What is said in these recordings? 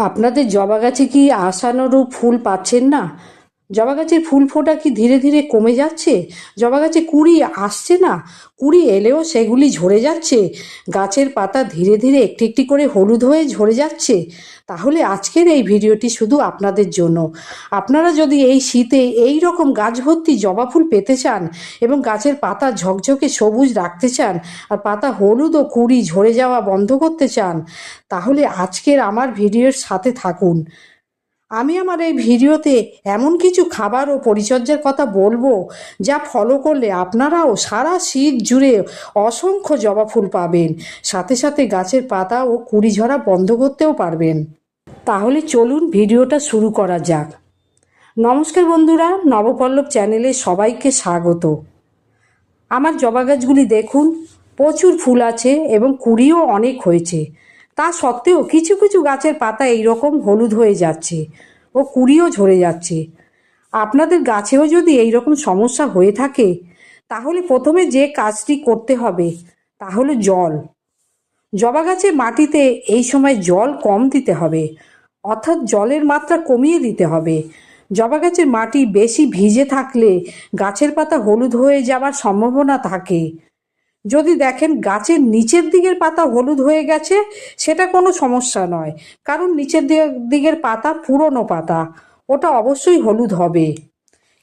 আপনাদের জবা গাছে কি আশানুরূপ ফুল পাচ্ছেন না? জবা গাছের ফুল ফোটা কি ধীরে ধীরে কমে যাচ্ছে? জবা গাছে কুড়ি আসছে না? কুড়ি এলেও সেগুলি ঝরে যাচ্ছে। গাছের পাতা ধীরে ধীরে একটি একটি করে হলুদ হয়ে ঝরে যাচ্ছে। তাহলে আজকের এই ভিডিওটি শুধু আপনাদের জন্য। আপনারা যদি এই শীতে এই রকম গাছ ভর্তি জবা ফুল পেতে চান এবং গাছের পাতা ঝকঝকে সবুজ রাখতে চান আর পাতা হলুদ ও কুড়ি ঝরে যাওয়া বন্ধ করতে চান, তাহলে আজকের আমার ভিডিওর সাথে থাকুন। আমি আমার এই ভিডিওতে এমন কিছু খাবার ও পরিচর্যার কথা বলব যা ফলো করলে আপনারাও সারা শীত জুড়ে অসংখ্য জবা ফুল পাবেন। সাথে সাথে গাছের পাতা ও কুড়ি ঝরা বন্ধ করতেও পারবেন। তাহলে চলুন ভিডিওটা শুরু করা যাক। নমস্কার বন্ধুরা, নবপল্লব চ্যানেলে সবাইকে স্বাগত। আমার জবা গাছগুলি দেখুন, প্রচুর ফুল আছে এবং কুড়িও অনেক হয়েছে। তা সত্ত্বেও কিছু কিছু গাছের পাতা এইরকম হলুদ হয়ে যাচ্ছে ও কুড়িও ঝরে যাচ্ছে। আপনাদের গাছেও যদি এই রকম সমস্যা হয়ে থাকে, তাহলে প্রথমে যে কাজটি করতে হবে তা হলো জল। জবা গাছে মাটিতে এই সময় জল কম দিতে হবে, অর্থাৎ জলের মাত্রা কমিয়ে দিতে হবে। জবা গাছের মাটি বেশি ভিজে থাকলে গাছের পাতা হলুদ হয়ে যাওয়ার সম্ভাবনা থাকে। যদি দেখেন গাছের নিচের দিকের পাতা হলুদ হয়ে গেছে, সেটা কোনো সমস্যা নয়। কারণ নিচের দিকে- দিকের পাতা পুরনো পাতা, ওটা অবশ্যই হলুদ হবে।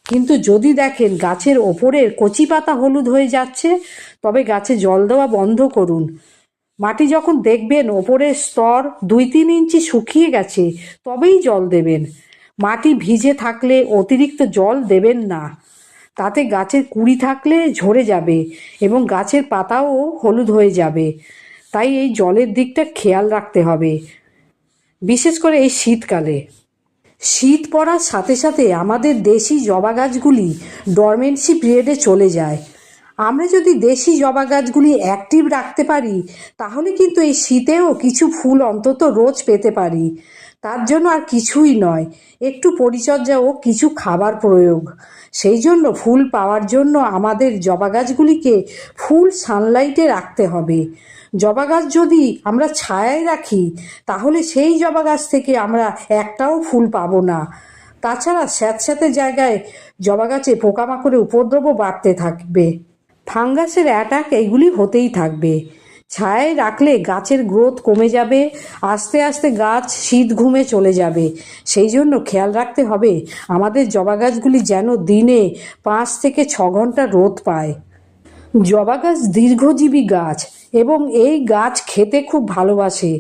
কিন্তু যদি দেখেন গাছের ওপরের কচি পাতা হলুদ হয়ে যাচ্ছে, তবে গাছে জল দেওয়া বন্ধ করুন। মাটি যখন দেখবেন ওপরের স্তর দুই তিন ইঞ্চি শুকিয়ে গেছে, তবেই জল দেবেন। মাটি ভিজে থাকলে অতিরিক্ত জল দেবেন না। তাতে গাছের কুড়ি থাকলে ঝরে যাবে এবং গাছের পাতাও হলুদ হয়ে যাবে। তাই এই জলের দিকটা খেয়াল রাখতে হবে। বিশেষ করে এই শীতকালে। শীত পড়ার সাথে সাথে আমাদের দেশি জবা গাছগুলি ডরমেন্সি পিরিয়ডে চলে যায়। আমরা যদি দেশি জবা গাছগুলি অ্যাক্টিভ রাখতে পারি, তাহলে কিন্তু এই শীতেও কিছু ফুল অন্তত রোজ পেতে পারি। তার জন্য আর কিছুই নয়, একটু পরিচর্যা ও কিছু খাবার প্রয়োগ। সেই জন্য ফুল পাওয়ার জন্য আমাদের জবা গাছগুলিকে ফুল সানলাইটে রাখতে হবে। জবা গাছ যদি আমরা ছায়ায় রাখি, তাহলে সেই জবা গাছ থেকে আমরা একটাও ফুল পাবো না। তাছাড়া স্যাঁতস্যাঁতে জায়গায় জবা গাছে পোকামাকড়ের উপদ্রবও বাড়তে থাকবে। ফাঙ্গাসের অ্যাটাক এইগুলি হতেই থাকবে। ছায়ায় রাখলে গাছের গ্রোথ কমে যাবে, আস্তে আস্তে গাছ শীত ঘুমে চলে যাবে। সেই জন্য খেয়াল রাখতে হবে, আমাদের জবা গাছগুলি যেন দিনে পাঁচ থেকে ছ ঘণ্টা রোদ পায়। জবা গাছ দীর্ঘজীবী গাছ এবং এই গাছ খেতে খুব ভালোবাসে।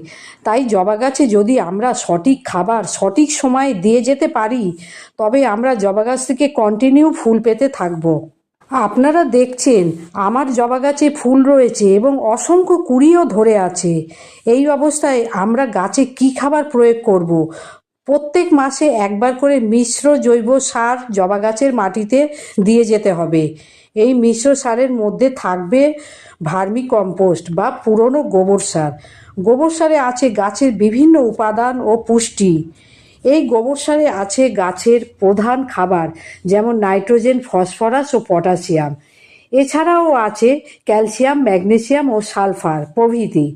তাই জবা গাছে যদি আমরা সঠিক খাবার সঠিক সময়ে দিয়ে যেতে পারি, তবে আমরা জবা গাছ থেকে কন্টিনিউ ফুল পেতে থাকব। আপনারা দেখছেন, আমার জবা গাছে ফুল রয়েছে এবং অসংখ্য কুড়িও ধরে আছে। এই অবস্থায় আমরা গাছে কি খাবার প্রয়োগ করব। প্রত্যেক মাসে একবার করে মিশ্র জৈব সার জবা গাছের মাটিতে দিয়ে যেতে হবে। এই মিশ্র সারের মধ্যে থাকবে ভার্মি কম্পোস্ট বা পুরনো গোবর সার। গোবর সারে আছে গাছের বিভিন্ন উপাদান ও পুষ্টি। এই গোবর সারে আছে গাছের প্রধান খাবার, যেমন নাইট্রোজেন, ফসফরাস ও পটাশিয়াম। এছাড়াও আছে ক্যালসিয়াম, ম্যাগনেসিয়াম ও সালফার প্রভৃতি।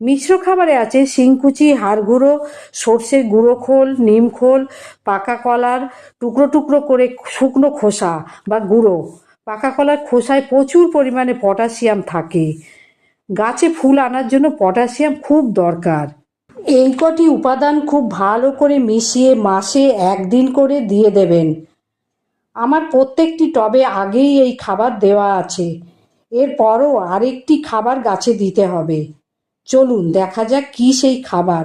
মিশ্র খাবারে আছে শিংকুচি হাড় গুঁড়ো সর্ষের গুঁড়ো খোল, নিম খোল, পাকা কলার টুকরো টুকরো করে শুকনো খোসা বা গুঁড়ো। পাকা কলার খোসায় প্রচুর পরিমাণে পটাশিয়াম থাকে। গাছে ফুল আনার জন্য পটাশিয়াম খুব দরকার। এই কটি উপাদান খুব ভালো করে মিশিয়ে মাসে একদিন করে দিয়ে দেবেন। আমার প্রত্যেকটি টবে আগেই এই খাবার দেওয়া আছে। এরপরও আরেকটি খাবার গাছে দিতে হবে। চলুন দেখা যাক কি সেই খাবার।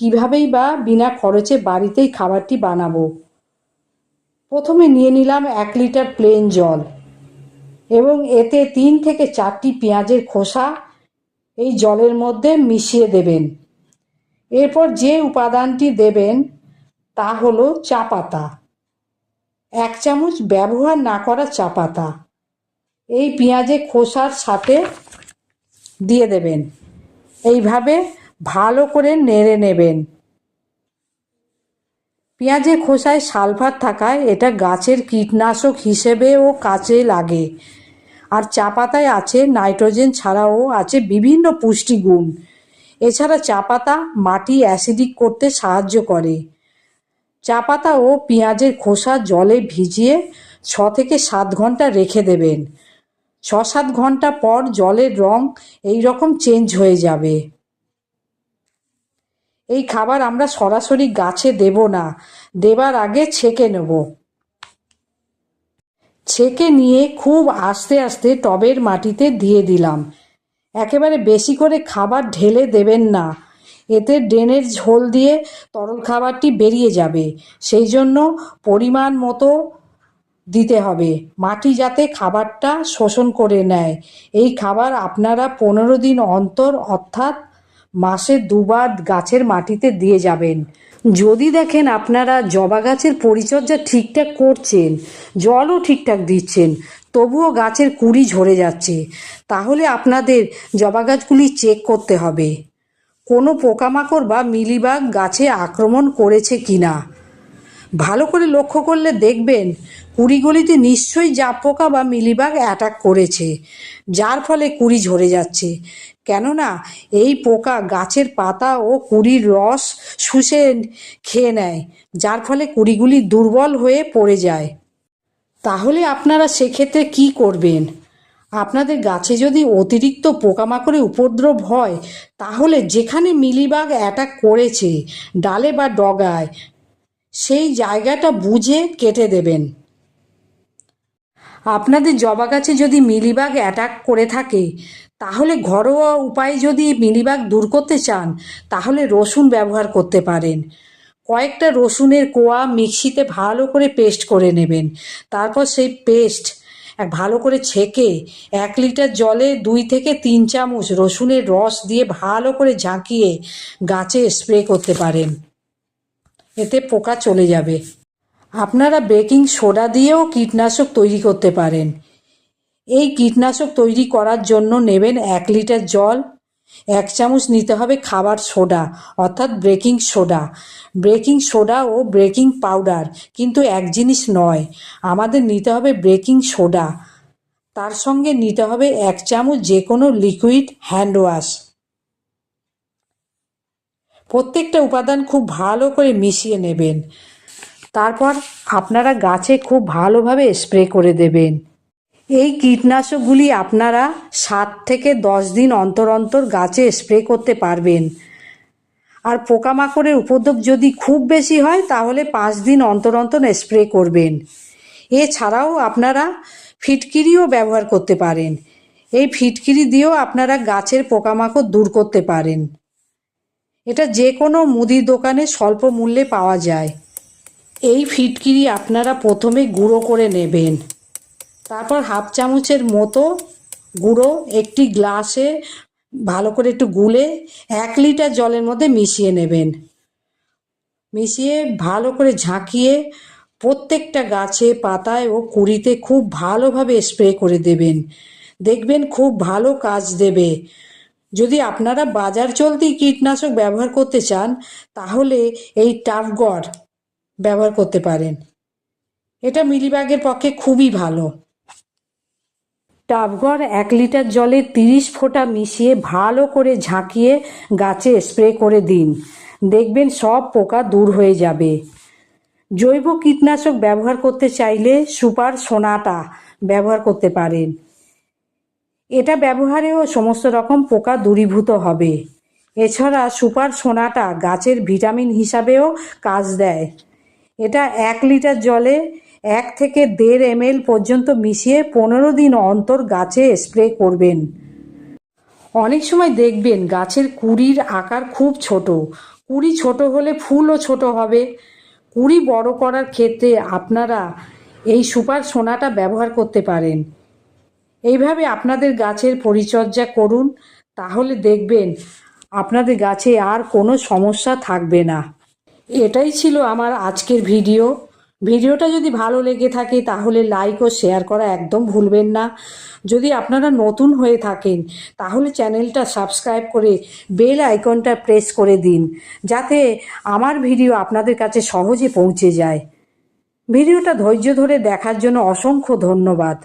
কিভাবেই বা বিনা খরচে বাড়িতেই খাবারটি বানাবো। প্রথমে নিয়ে নিলাম এক লিটার প্লেন জল এবং এতে তিন থেকে চারটি পেঁয়াজের খোসা এই জলের মধ্যে মিশিয়ে দেবেন। এরপর যে উপাদানটি দেবেন, তা হলো চা পাতা। এক চামচ ব্যবহার না করা চা পাতা। এই পেঁয়াজে খোসার সাথে দিয়ে দেবেন। এইভাবে ভালো করে নেড়ে নেবেন। পেঁয়াজের খোসায় সালফার থাকায় এটা গাছের কীটনাশক হিসেবেও কাজে লাগে। আর চা পাতায় আছে নাইট্রোজেন ছাড়াও আছে বিভিন্ন পুষ্টিগুণ। এছাড়া চা পাতা মাটি অ্যাসিডিক করতে সাহায্য করে। চা পাতা ও পেঁয়াজের খোসা জলে ভিজিয়ে ছ থেকে সাত ঘণ্টা রেখে দেবেন। ছ সাত ঘণ্টা পর জলের রং এই রকম চেঞ্জ হয়ে যাবে। এই খাবার আমরা সরাসরি গাছে দেব না, দেবার আগে ছেঁকে নেব। ছেঁকে নিয়ে খুব আস্তে আস্তে টবের মাটিতে দিয়ে দিলাম। একেবারে বেশি করে খাবার ঢেলে দেবেন না। এতে ড্রেনের ঝোল দিয়ে তরল খাবারটি বেরিয়ে যাবে। সেই জন্য পরিমাণ মতো দিতে হবে। মাটি যাতে খাবারটা শোষণ করে নেয়। এই খাবার আপনারা পনেরো দিন অন্তর অর্থাৎ মাসে দুবার গাছের মাটিতে দিয়ে যাবেন। যদি দেখেন আপনারা জবা গাছের পরিচর্যা ঠিকঠাক করছেন, জলও ঠিকঠাক দিচ্ছেন তবুও গাছের কুড়ি ঝরে যাচ্ছে। তাহলে আপনাদের জবা গাছগুলি চেক করতে হবে। কোনো পোকামাকড় বা মিলিবাগ গাছে আক্রমণ করেছে কি না ভালো করে লক্ষ্য করলে দেখবেন, কুড়িগুলিতে নিশ্চয়ই জাপ পোকা বা মিলিবাগ অ্যাটাক করেছে, যার ফলে কুড়ি ঝরে যাচ্ছে। কেননা, এই পোকা গাছের পাতা ও কুড়ির রস শুষে খেয়ে নেয়, যার ফলে কুড়িগুলি দুর্বল হয়ে পড়ে যায়। তাহলে আপনারা সেক্ষেত্রে কি করবেন? আপনাদের গাছে যদি অতিরিক্ত পোকামাকড়ে উপদ্রব হয়, তাহলে যেখানে মিলিবাগ অ্যাটাক করেছে, ডালে বা ডগায়, সেই জায়গাটা বুঝে কেটে দেবেন। আপনাদের জবা গাছে যদি মিলিবাগ অ্যাটাক করে থাকে, তাহলে ঘরোয়া উপায়ে যদি মিলিবাগ দূর করতে চান, তাহলে রসুন ব্যবহার করতে পারেন। কয়েকটা রসুনের কোয়া মিক্সিতে ভালো করে পেস্ট করে নেবেন। তারপর সেই পেস্ট এক ভালো করে ছেঁকে এক লিটার জলে দুই থেকে তিন চামচ রসুনের রস দিয়ে ভালো করে ঝাঁকিয়ে গাছে স্প্রে করতে পারেন। এতে পোকা চলে যাবে। আপনারা বেকিং সোডা দিয়েও কীটনাশক তৈরি করতে পারেন। এই কীটনাশক তৈরি করার জন্য নেবেন এক লিটার জল এক চামচ নিতে হবে খাবার সোডা, অর্থাৎ ব্রেকিং সোডা। ব্রেকিং সোডা ও ব্রেকিং পাউডার কিন্তু এক জিনিস নয়, আমাদের নিতে হবে ব্রেকিং সোডা। তার সঙ্গে নিতে হবে এক চামচ যে কোনো লিকুইড হ্যান্ড ওয়াশ। প্রত্যেকটা উপাদান খুব ভালো করে মিশিয়ে নেবেন। তারপর আপনারা গাছে খুব ভালোভাবে স্প্রে করে দেবেন। এই কীটনাশকগুলি আপনারা সাত থেকে দশ দিন অন্তর অন্তর গাছে স্প্রে করতে পারবেন। আর পোকামাকড়ের উপদ্রব যদি খুব বেশি হয়, তাহলে পাঁচ দিন অন্তর অন্তর স্প্রে করবেন। এছাড়াও আপনারা ফিটকিরিও ব্যবহার করতে পারেন। এই ফিটকিরি দিয়েও আপনারা গাছের পোকামাকড় দূর করতে পারেন। এটা যে কোনো মুদির দোকানে স্বল্প মূল্যে পাওয়া যায়। এই ফিটকিরি আপনারা প্রথমে গুঁড়ো করে নেবেন। তারপর হাফ চামচের মতো গুঁড়ো একটি গ্লাসে ভালো করে একটু গুলে এক লিটার জলের মধ্যে মিশিয়ে নেবেন। মিশিয়ে ভালো করে ঝাঁকিয়ে প্রত্যেকটা গাছে, পাতায় ও কুড়িতে খুব ভালোভাবে স্প্রে করে দেবেন। দেখবেন খুব ভালো কাজ দেবে। যদি আপনারা বাজার চলতি কীটনাশক ব্যবহার করতে চান, তাহলে এই টাফগড় ব্যবহার করতে পারেন। এটা মিলিবাগের পক্ষে খুবই ভালো। টাবগড় এক লিটার জলে তিরিশ ফোঁটা মিশিয়ে ভালো করে ঝাঁকিয়ে গাছে স্প্রে করে দিন। দেখবেন সব পোকা দূর হয়ে যাবে। জৈব কীটনাশক ব্যবহার করতে চাইলে সুপার সোনাটা ব্যবহার করতে পারেন। এটা ব্যবহারেও সমস্ত রকম পোকা দূরীভূত হবে। এছাড়া সুপার সোনাটা গাছের ভিটামিন হিসাবেও কাজ দেয়। এটা এক লিটার জলে এক থেকে দেড় এমএল পর্যন্ত মিশিয়ে পনেরো দিন অন্তর গাছে স্প্রে করবেন। অনেক সময় দেখবেন গাছের কুড়ির আকার খুব ছোট। কুড়ি ছোট হলে ফুলও ছোট হবে। কুড়ি বড় করার ক্ষেত্রে আপনারা এই সুপার সোনাটা ব্যবহার করতে পারেন। এইভাবে আপনাদের গাছের পরিচর্যা করুন, তাহলে দেখবেন আপনাদের গাছে আর কোনো সমস্যা থাকবে না। এটাই ছিল আমার আজকের ভিডিও। ভিডিওটা যদি ভালো লেগে থাকে, তাহলে লাইক ও শেয়ার করা একদম ভুলবেন না। যদি আপনারা নতুন হয়ে থাকেন, তাহলে চ্যানেলটা সাবস্ক্রাইব করে বেল আইকনটা প্রেস করে দিন, যাতে আমার ভিডিও আপনাদের কাছে সহজে পৌঁছে যায়। ভিডিওটা ধৈর্য ধরে দেখার জন্য অসংখ্য ধন্যবাদ।